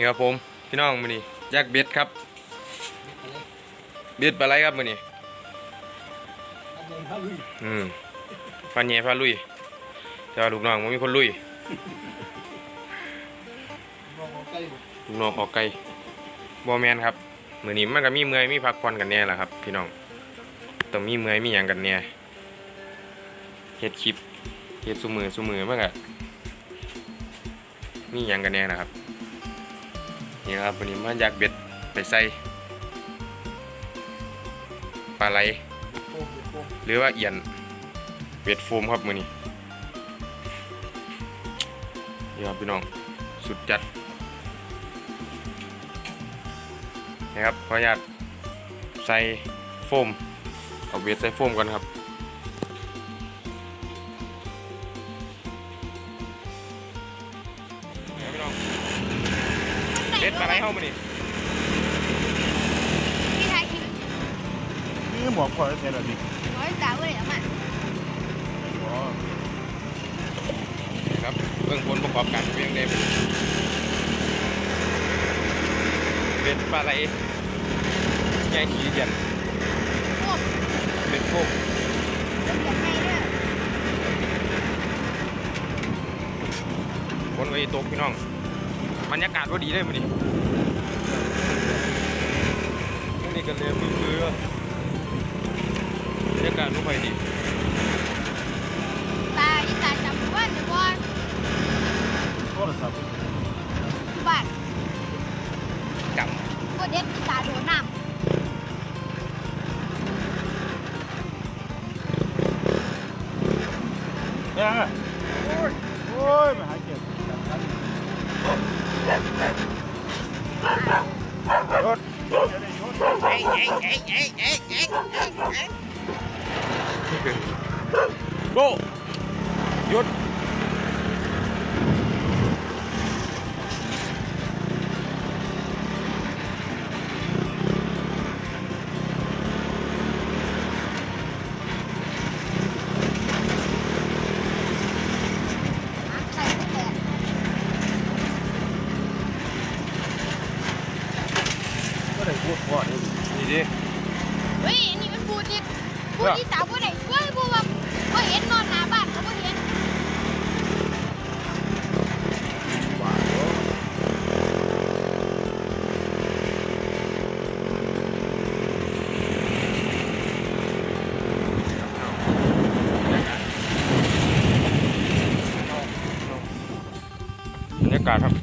นี่ครับผมพี่น้องมือนี้แยกเบ็ดครับ เบ็ดปลาไหลครับมือนี้อืมฟันแย่พาลุยแต่ว่าลูกน้องมันมีคนลุยลูกน้องออกไกลบอแมนครับมือนี้มันก็มีเมื่อยมีพักผ่อนกันแน่แหละครับ พี่น้องต้องมีเมื่อยมีอย่างกันแน่เฮ็ดคลิปเฮ็ดซุมือซุมือมันก็มีอย่างกันแน่นะครับ นี่ครับวันนี้มาอยากเบ็ดไปใส่ปลาไหลหรือว่าเอียนเบ็ดโฟมครับมือนี้นี่ครับพี่น้องสุดจัดนะครับขออนุญาตใส่โฟมเอาเบ็ดใส่โฟมก่อนครับ ดปลาไหลเข้ามานี่พี่ชายคิดนี่หมวกคอยเป็นอะไรดิร้อยสาวเลยอะมันอ๋อครับเบื้องผลประกอบการเพียงเดมเป็นปลาไหลแง่ขี้เดียนพวกเป็นพวกจะให้เด้อคนไว้ตกพี่น้อง บรรยากาศว่าดีเลยมันนี่นี่กันเลยมือคือบรรยากาศรู้ไปดีตาอีตาจำว่าจะว่าโทรศัพท์ที่บ้านกก็เด็กอีตาโดนน้ยังอะโอ้ อีตาพูดไหนช่วยพูดว่าว่าเห็นนอนหน้าบ้านเขาบ่เห็นบรรยากาศครับ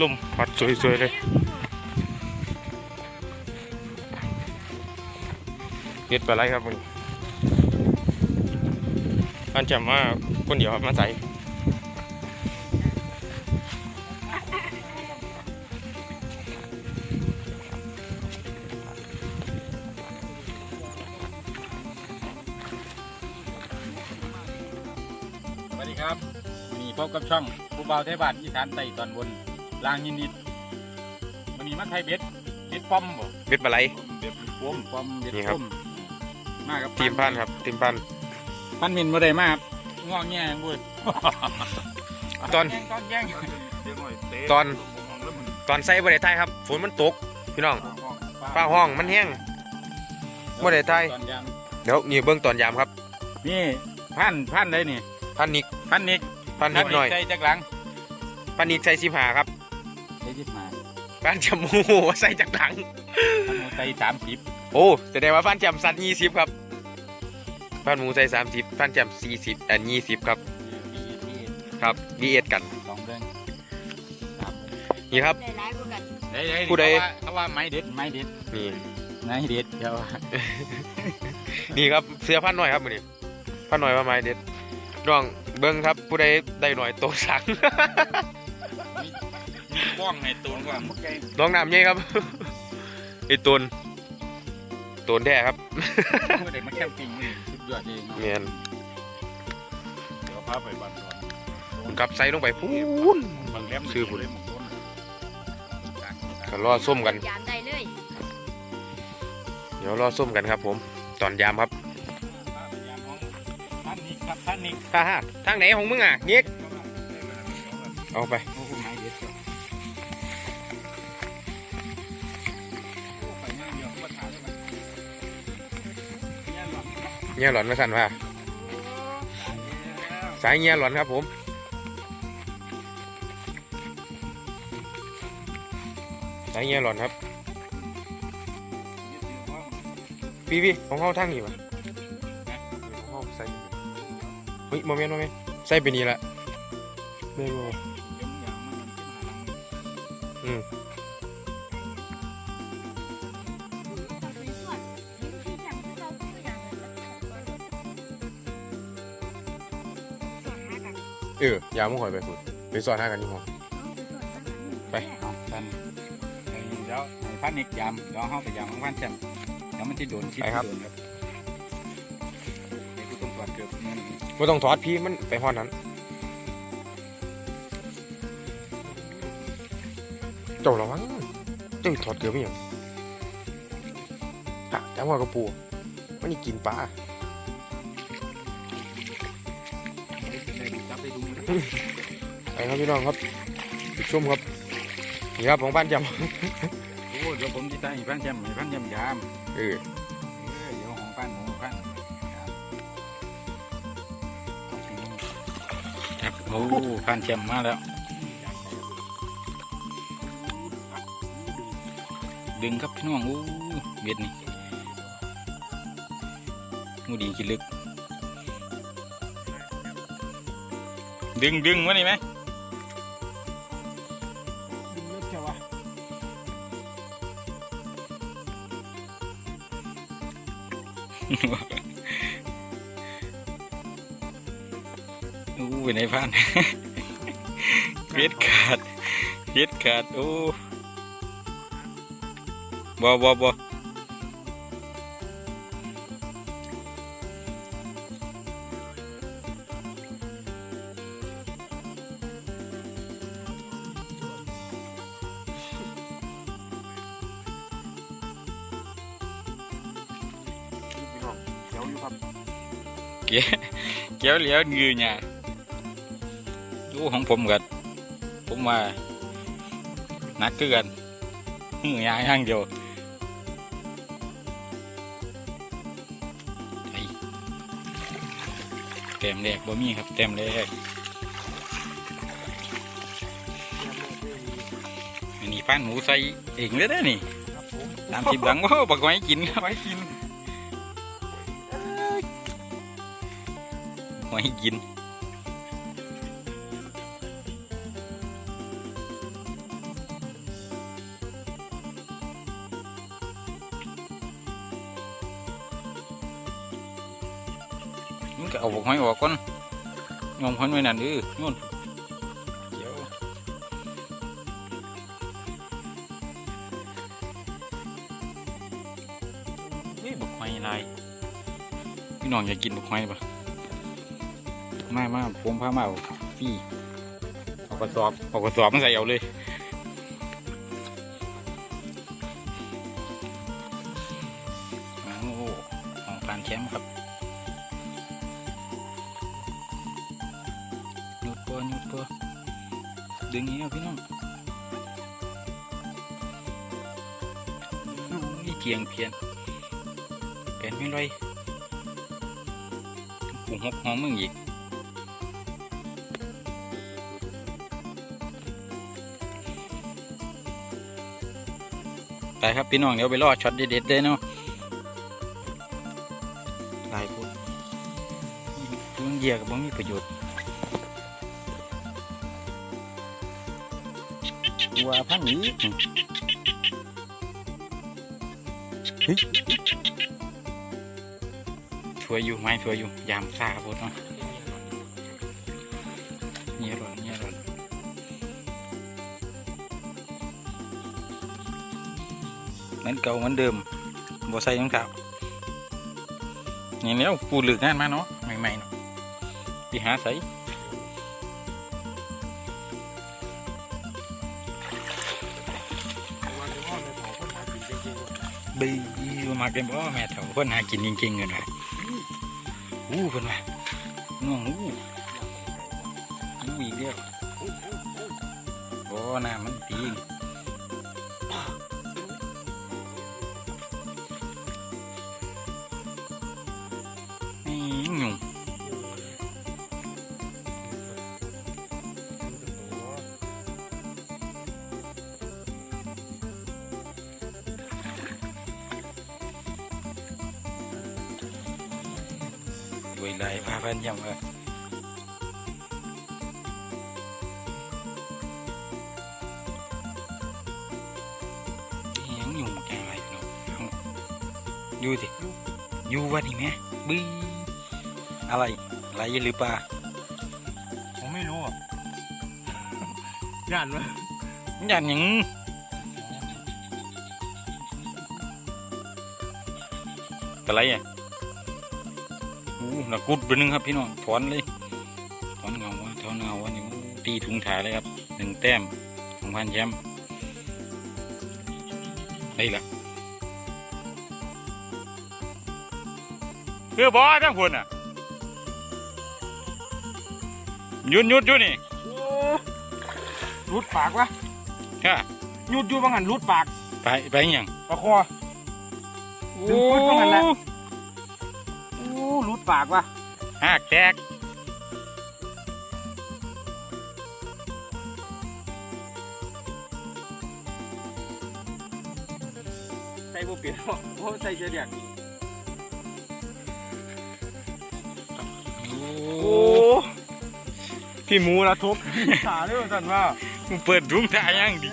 ลมพัดสวยๆเลย เฮ็ดปลาไหลครับมึงอันจำว่าคนเดียวครับมาใส่สวัสดีครับวันนี้พบกับช่องผู้เบาเทบานอีสานไต่ตอนบนลางยินดีวันนี้มันไทยเบ็ดเบ็ดป้อมบ่เบ็ดปลาไหลเบ็ดป้อมป้อมเบ็ดนี่ครับป้อม มากับทีมพันครับทีมพันพันมินบ่ได้มาครับงอแงงบุ้ยตอนแย่งตอนแย่งตอนตอนใส่บริไทยครับฝนมันตกพี่น้องฟ้าห้องมันแห้งบ่ได้ถ่ายตอนยามเดี๋ยวนี่เบื้องตอนยามครับ นี่พันพันเลยนี่พันนิกพันนิกพันนิกหน่อยใจจักหลังพันนิกใส่สิบหาครับใจสิบห้าพันจมูกใส่จากหลังพันหมูใจสามสิบ โอ้แสดงว่าพันจำสัตว์ยี่สิบครับพันหมูใส่สามสิบพันจำสี่สิบอันยี่สิบครับที่ที่ครับดีเอ็ดกันลองเดินสามนี่ครับ ได้ร้ายกว่ากันได้ได้ผู้ใดเขาว่าเขาว่าไม้เด็ดไม้เด็ดนี่ไม้เด็ดเดี๋ยวนี่ครับเสื้อพันหน่อยครับมือนี้พันหน่อยว่าไม้เด็ดน้องเบิ้งครับ ผู้ใดได้หน่อยโตสังว่องในตัวก่อนน้องน้ำเย่ครับไอ้ตน ตนแท้ครับผู้ใดมาแคมปิ้งนี่สุดยอดเองเมียนเดี๋ยวพาไปบ้านก่อนกับใส่ลงไปพูนบางแหลมซื้อผู้ใดหมกต้นก็รอส้มกัน ยามได้เลย เดี๋ยวรอส้มกันครับ ผม ตอนยามครับท่านนี้ครับท่านนี้ฮ่าฮ่าทางไหนของมึงอะเงี้ยกเอาไป เงี้ยหลอนมาสั่นว่าแล้วสายเงี้ยหลอนครับผมสายเงี้ยหลอนครับพี่พี่ของเขาทั้งนี่วะของเขาใส่เฮ้ยโมเมนต์โมเมนต์ใส่ไปนี่ละไม่รู้อืม เอออยามุ่งหอยไปคุณไปสอนห้ากันที่ห้องไปเอาท่านไอ้เดี๋ยวไอ้พันนิกยามเดี๋ยวเขาไปยามของพันแชมป์เดี๋ยวมันจะโดนชิดไปครับ โดนครับไอ้ผู้ต้องตรเกือบเงินไม่ต้องถอดพี่มันไปห้อนนั้นเจ้าระวังเจ้าถอดเกลือไม่ยังอะจังหวะกระปูมันนี่กินปลา ได้ดูจับได้ดูเลยไปครับพี่น้องครับชมครับนี่ครับของบ้านจโอ้เดี๋ยวผมจะตั้งให้พันแชมป์ให้พันแชมป์ยามำเออเออเดี๋ยวของพันหมูพันครับโอ้พันแชมป์มาแล้ว ดึงครับพี่น้องโอ้เบ็ดนี่งูดีกินลึก ดึงดึงวะนี่ไหมดึงเลือกแค่วะโอ้เป็นไงพันเบ็ดขาดเบ็ดขาดโอ้บ่บ่บ่พี่ เกี้ยวเหลียวเงือเนี่ยโอ้ของผมกับผมว่านักคือกันมือยางย่างเดียวไอ้เต็มแรกบ่มีครับเต็มแรกอันนี้ป้านหมูใส่เองเลยนะนี่ตามสิบหลังว่าบักไว้กินครับไว้กิน ไว้กินมันก็เอาบกหอยออกก่อนงอมหอยไว้นั่นเด้อนู่นเดี๋ยวเฮ้ยบกหอยลายพี่น้องอยากกินบกหอยปะ มามาผมพามาเอาพี่เอากระสอบเอากระสอบมาใส่เอาเลยโอ้หของการแชมป์ครับหยุดตัวหยุดตัวดึงนี้เอาพี่น้องนี่เกียงเพียนเป็นไม่ไรปุ่งหกห้องมึงอีก ไปครับพี่น้องเดี๋ยวไปรอช็อตเด็ดๆเลยเนาะลายพูดตัวเหยียกับบ่มีประโยชน์ตัวพันนี้เฮ้ยช่วยอยู่ไหมช่วยอยู่ยามซ่าพูดเนาะ อนเก่าเหมือนเดิมบ่ใส่รองเท้าอย่างนี้ปูหลึกงานมาเนาะใหม่ๆเนาะไปหาใส่บีมาเก็นบ่แม่เฒ่าเพิ่นหากินจริงๆเงินะอู้เพิ่นว่าน้องอู้อู้อีกแล้วโอ้น้ำมันตีง ลายพาพันยำเลยยังหยุ่งแกอะไรเนาะเอาอยู่สิอยู่วันนี้ไหมบึ้งอะไรอะไรหรือเปล่าผมไม่รู้อะย่านวะอย่าหยังอะไรอะ อู้หนักกุดไปหนึงครับพี่น้องถอนเลยถอนเงาวะถอนเงาวะนี่อู้ตีถุงถ่ายเลยครับหนึ่งแต้มของพันแชมป์ได้ละเพื่อบอทั้งคนอะหยุดหยุดหยุดนี่รูดปากวะค่ะหยุดอยู่บางหันรูดปากไปไปอิหยังปะคอดึงปื๊ดเข้ามาแล้วโอ้รูดปากวะหากแตกใส่บุเปลี่ยนหรอกโอ้ใส่เสียเดียกโอ้โอ้พี่หมูละทุบขาเลยว่าสันว่ามึงเปิดถุงถ่ายยังดิ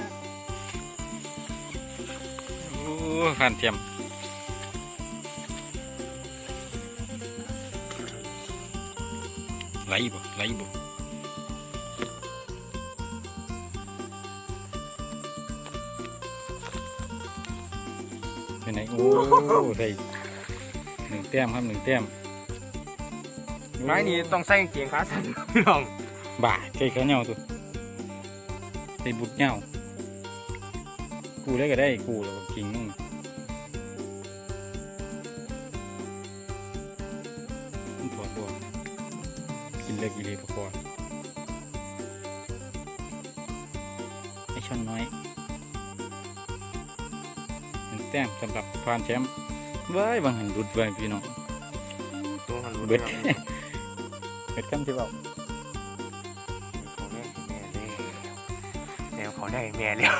โอ้ผ่านเทียม ไหลบ่ไหลบ่ไปไหนโอ้ได้หนึ่งแต้มครับหนึ่งแต้มไม้นี่ต้องใส่กางเกงขาสั้นพี่น้องบ่าใช่เขาเหนียวตัวใส่บุดเหนียวกูได้ก็ได้กูแล้วก็กิงมึงมัน เลิกกินเลยพอพอไอช่อนน้อยหนึ่งแต้มสำหรับฟานแชมป์ไว้บางหันรุดไว้พี่น้องตัวหันรูดเบิดเกิดกันที่บอกแนวเขาได้แม่แล้ว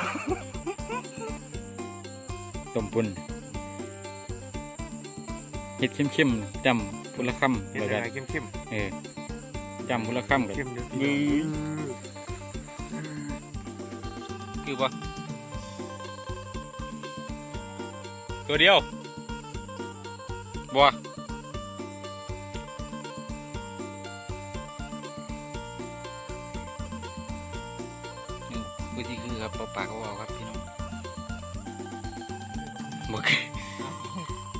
ต้มปุ่นเห็ดเข้มๆจำพุละคำเป็นแล้วยักังนไงเข้มเออ จำพุละคำๆกันเข้มเดี๋ยวมือคือปะตัวเดียวบัววิธีคือครับปากเขาเอาครับพี่น้องบก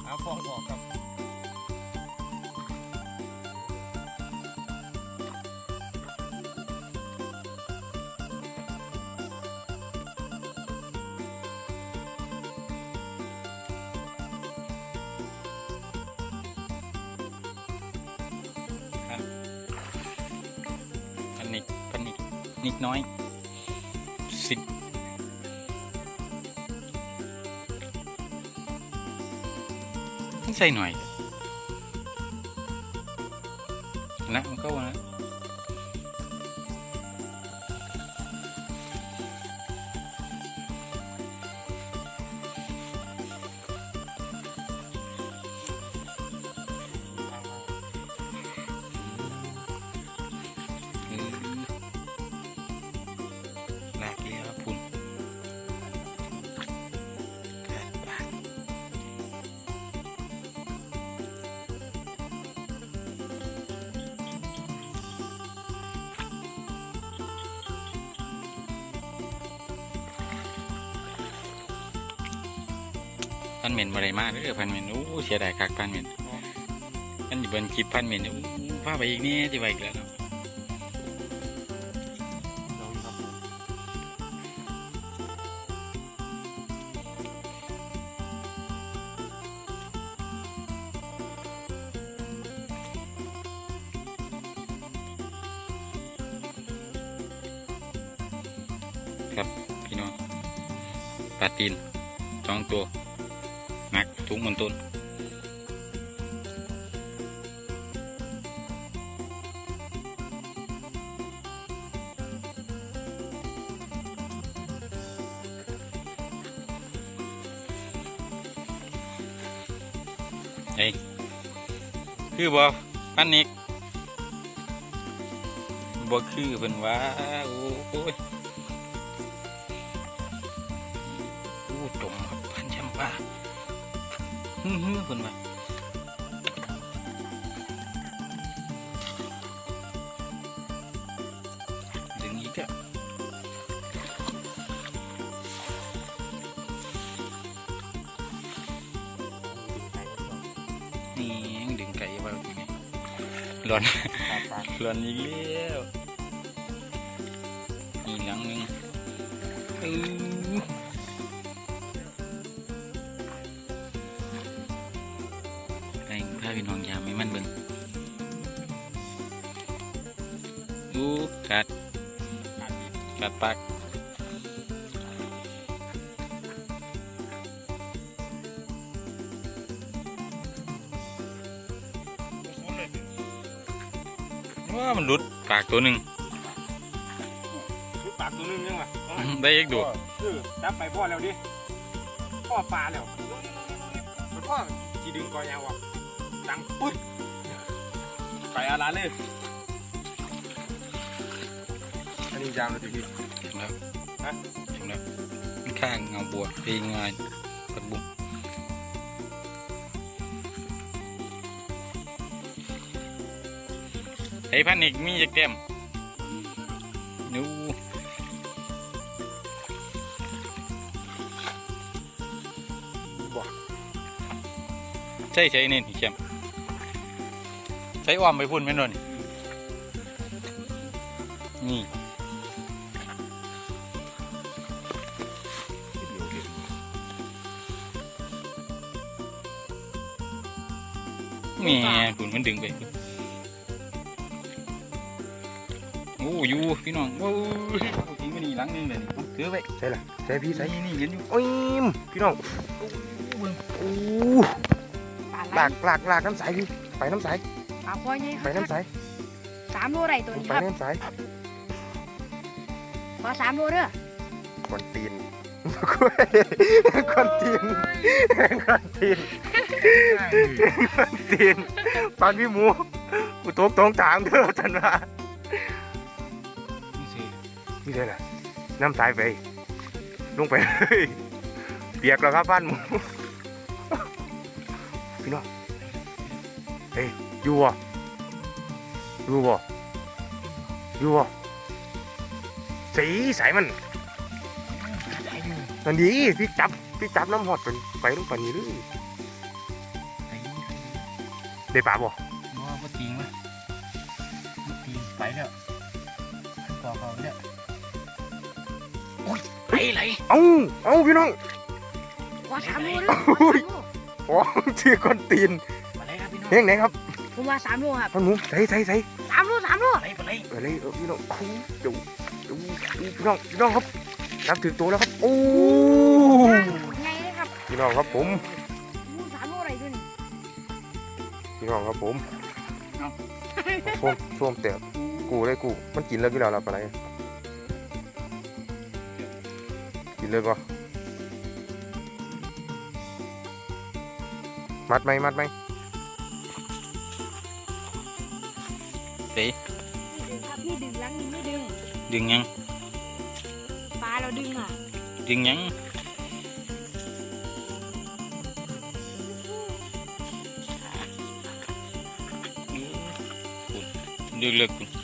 เอาฟองบอกครับ ต้อ พันเหม็นอะไรมากเลยพันเหม็นโอ้เสียดายคักพันเหม็นมันอยู่บนคลิปพันเหม็นโอ้พาไปอีกนี่จะไปอีกแล้วคครับพี่น้องปลาตีนสองตัว หนักถุงบนต้น เฮ้ย คือบ่ปันนิกบ่คือเพิ่นว่า โอ้ย ฮึ่มๆเพิ่นว่าดึงอีกแล้วนี่ยังดึงไก่ว่าทีนี้ร้อนร้อนอีกแล้วอีกหลังหนึงอื้อ ดปากว่ามันหลุดปากตัวหนึ่งลูกปากตัวนึงยังวะได้อีกดูเออจับไปพ่อแล้วดิ พ่อปลาแล้วมันพ่อจีดึงกอยาวอะดังปึ๊ดไปอาลาเลย ยาวเลยพี่ถึงแล้วฮะถึงแล้วข้างเงาบัวเพลงงานปักบุ้งไอ้พันอีกมีจักเต็มนูบอกใช่ใช่เนี่ยนี่เข้มใช้อ้อมไปพุ่นไหมนนนี่ มันดึงไปโอ้อยูพี่น้องโอ้ยทิ้งไปนี่หลังนึงเลยนี่ถือไปใช่ละใช่พี่ใช่นี่นี่เห็นอยู่โอ้ยพี่น้องโอ้ลาไหลากลากลากน้ำใสพี่ไปน้ำใสปลาพ่อใหญ่ไปน้ำใสสามโลไรตัวนี้ไปครับน้ำใสขอสามโลเด้อคนตีนคนตีนคนตีน ตีนปานพี่หมูกูตกตรงถามเด้อท่านว่านี่สินี่เลยล่ะน้ำใสไป ลงไปเลยเปียกแล้วครับบ้านหมูพี่น้องเฮ้ยอยู่บ่อยู่บ่อยู่บ่สีใสมันนั่นดีพี่จับพี่จับน้ำหอดเป็นไปลงไปนี่เลยไอ้ ได้ปลาบ่บ่บ่ติงวะบ่ติงไปแล้วต่อเขาเนี่ยโอ้ยไหลไหลเอ้าเอ้าพี่น้องขอสามโลเด้อโอ้ยอ๋อชื่อคนตีนไปไหลครับพี่น้องเฮ้ยไหนครับผมว่าสามโลครับพ่อหนูใส่ใส่ใส่สามโลสามโลไปไหลไปไหลเออเลยเออพี่น้องโอ้โหเดี๋ยวเดี๋ยวพี่น้องพี่น้องครับจับถึงตัวแล้วครับโอ้ไงเลยครับพี่น้องครับผมมู น้องครับผมช่วงช่วงแต่กูเลยกู มันกินแล้วพี่น้องเราปลาไหนกินเลยก็มัดไหมมัดไหมเตะดึงครับพี่ดึงหลังนี่ไม่ดึง ดึงยัง ปลาเราดึงอะ ดึงยัง ดึง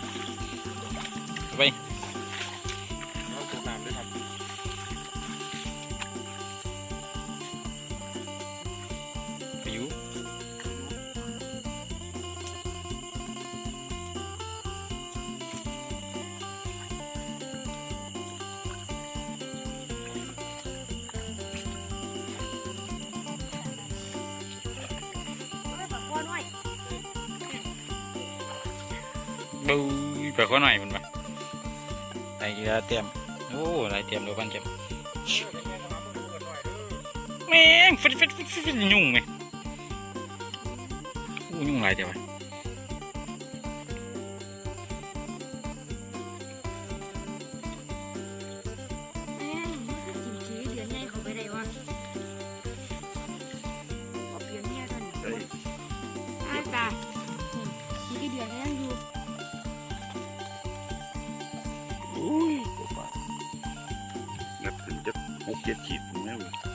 เอือเต็มโอ้หลายเตรียมเดี๋ยวกันเจ็บแม่งฟิตฟิตฟิตฟิตยุ่งไหมอ้ยุ่งหลายเดี๋ยวไป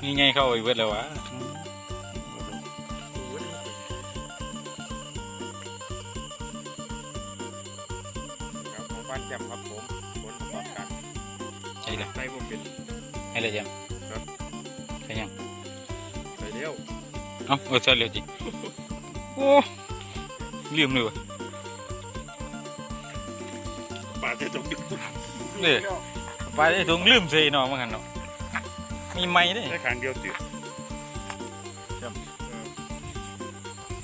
นี่ไงเข้าไปเบิดแล้ววะครับของบ้านแจ่มครับผมผลประกอบการใช่เลยใส่บ่เป็นให้เลยเตรียมครับใช่ยังใส่เร็วเอ้าเออใช่เร็วจริงโอ้ลืมเลยวะปลาจะต้องดึงเนี่ยไปได้ถุงลืมใส่เนาะมันกันเนาะ มีไม้เด้ได้ครั้งเดียวเสีย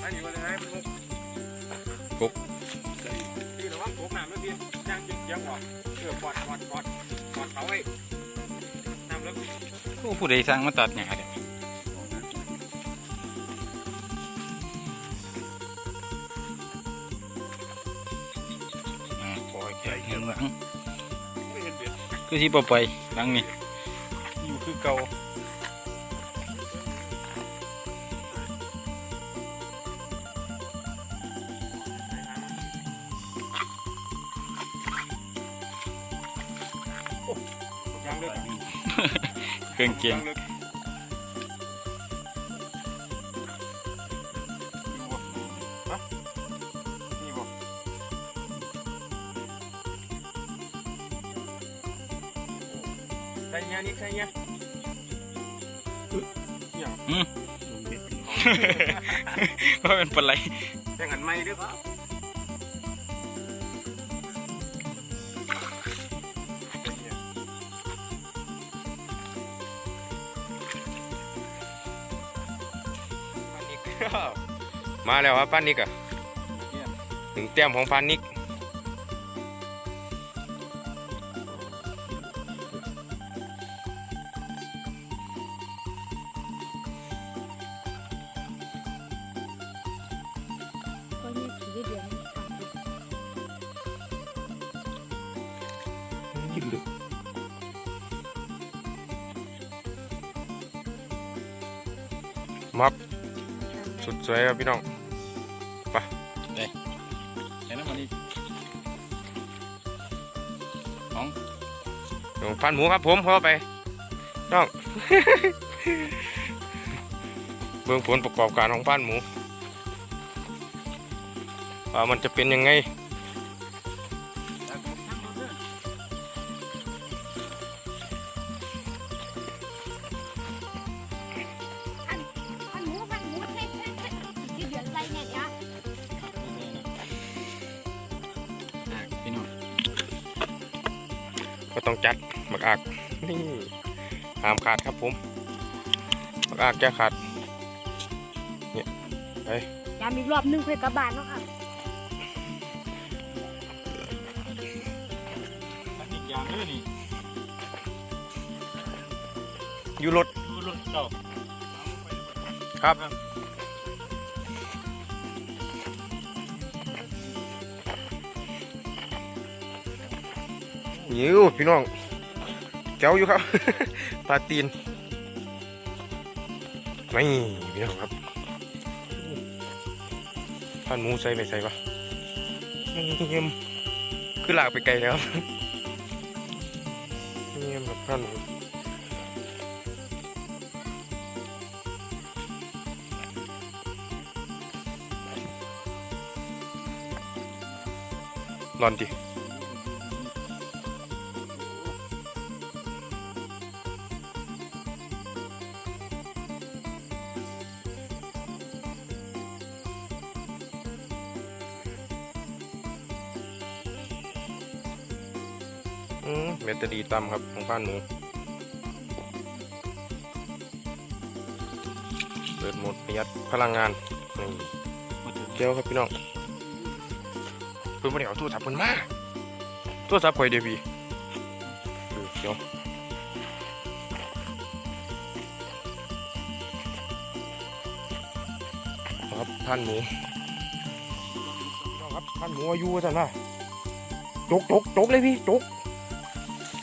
อันนี้ว่าจะให้มันมุกกุ๊กพี่ระวังตกน้ำแล้วพี่ย่างเจียงออกเพื่อปอดปอดปอดปอดเขาไว้น้ำแล้วโอ้ผู้ใดสร้างมาตัดหญ้าเนี่ยอ่าปล่อยแค่เงินหลังไม่เห็นเบ็ดคือที่ปไปหลังนี่อยู่คือเก่าย่างเลิกเครื่องเคียงนี่บ่ใส่เงี้ย นี่ใส่เงี้ยว่าเป็นปลาไหลแจ้งอันใหม่ด้วยครับป้านิกมาแล้วครับป้านิกอะถึงเตรียมของป้านิกก็ สุดสวยครับพี่น้องเห็นแล้วมันนี่เดี๋ยวพันหมูครับผมเข้าไปน้องเบื้องผลประกอบการของพันหมูว่ามันจะเป็นยังไง ห้ามขาดครับผมหมักอักจะขาดยามอีกรอบหนึงเพื่อกลับบ้านเนาะค่ะมันอีกอย่างนึงนี่อยู่รถดูรถเก่าครับยิวพี่น้อง เจ้าอยู่ครับ ปลาตีนไม่พี่น้องครับพันหมูใส่ไปใส่ปะเงียมคือลากไปไกลแล้วเงียมแบบพันหมูนอนดิ อืมเมตาดีต่ำครับของพันหมูเปิดโหมดประหยัดพลังงานนี่เดี๋ยวครับพี่น้องเพิ่นบ่ได้เอาโทรศัพท์เพิ่นมาโทรศัพท์ข่อยเด้อพี่เออเดี๋ยวครับท่านหมูครับท่านหมูอายุสันนะจกจกจกเลยพี่จก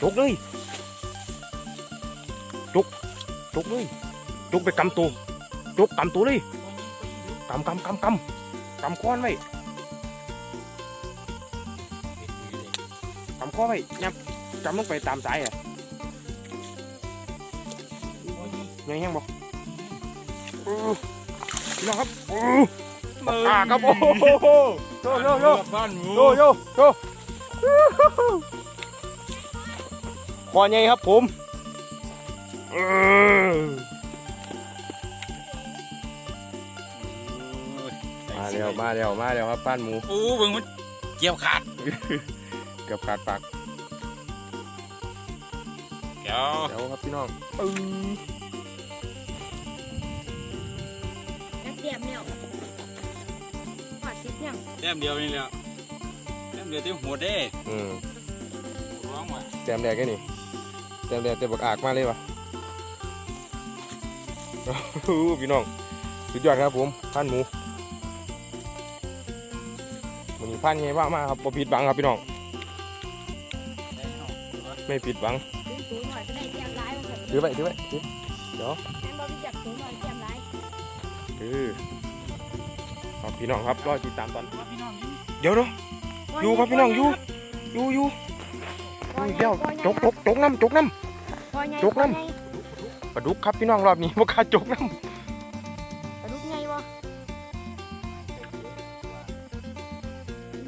จกเลยจกจกเลยจกไปกำตัวจกกำตัวเลยกำกำกำกำกำก้อนไว้กำก้อนไว้ยับจำลงไปตามสายอะยังแห้งบอกพี่น้องครับโอ้ปากครับโอ้โหโยโยโยบ้านหมูโยโยโย คอใหญ่ครับผมเออมาเร็วมาเร็วมาเร็วครับป้านหมูโอ้เบิ่งมันเกี่ยวขาดเกือบขาดปากเกี่ยวเดี๋ยวครับพี่น้องปึ้งแล้วเตรียมเนี่ยหอดซิปเนี่ยแต้มเดียวนี่แหละแต้มเดียวที่หัวเด้อืมร้องว่ะแจมแดกแค่นี่ แจมแดกเต็มบักอากมาเลยวะพี่น้อง สุดยอดครับผมพันหมูมันนี้พันไงว่ามากครับบ่ผิดหวังครับพี่น้อง ไม่ผิดหวังถือไว้ถือไว้เดี๋ยเดี๋ยวเอครับพี่น้องครับรอติดตามตอน เดี๋ยวเนาะอยู่ครับพี่น้องอยู่อยู่อยู่ อยู่เดี๋ยวจกจกจกน้ำจกน้ำจกน้ำปลาดุกครับพี่น้องรอบนี้บ่กล้าจกน้ปลาดุกไงวะ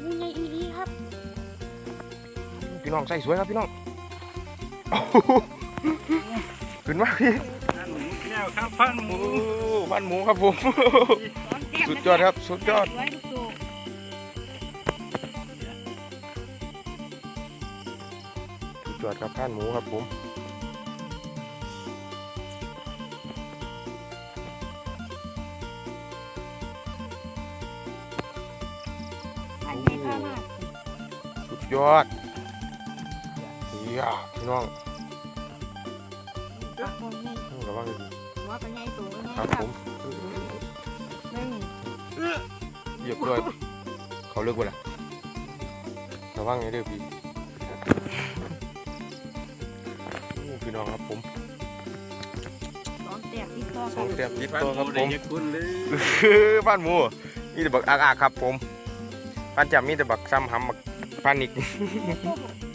อู้ไงอีดีครับำพี่น้องใส่สวยครับพี่น้องโอ้โหขึ้นมาพี่บ้านหมูแก้วครับบ้านหมูโอ้บ้านหมูครับผม สุดยอดครับ สุดยอด อดครับบ้านหมูครับผมอันนี้ข้ามากสุดยอดเฮียพี่น้องปากคนไงระวังดีหัวก็ไงตัวก็ไงครับผมนี่เหยียบด้วยเขาเลิกเวลาระวังให้เด้อพี่ พี่น้องครับผมสองแตกที่คอสคอรับงแต้มติดบ้านตัวหครับมูผได้มยักคุณเลยบ้านหมูนี่แต่บักอากๆครับผมบ้านจำมีแต่บักซ้ำหำบักปานิกโอ้โห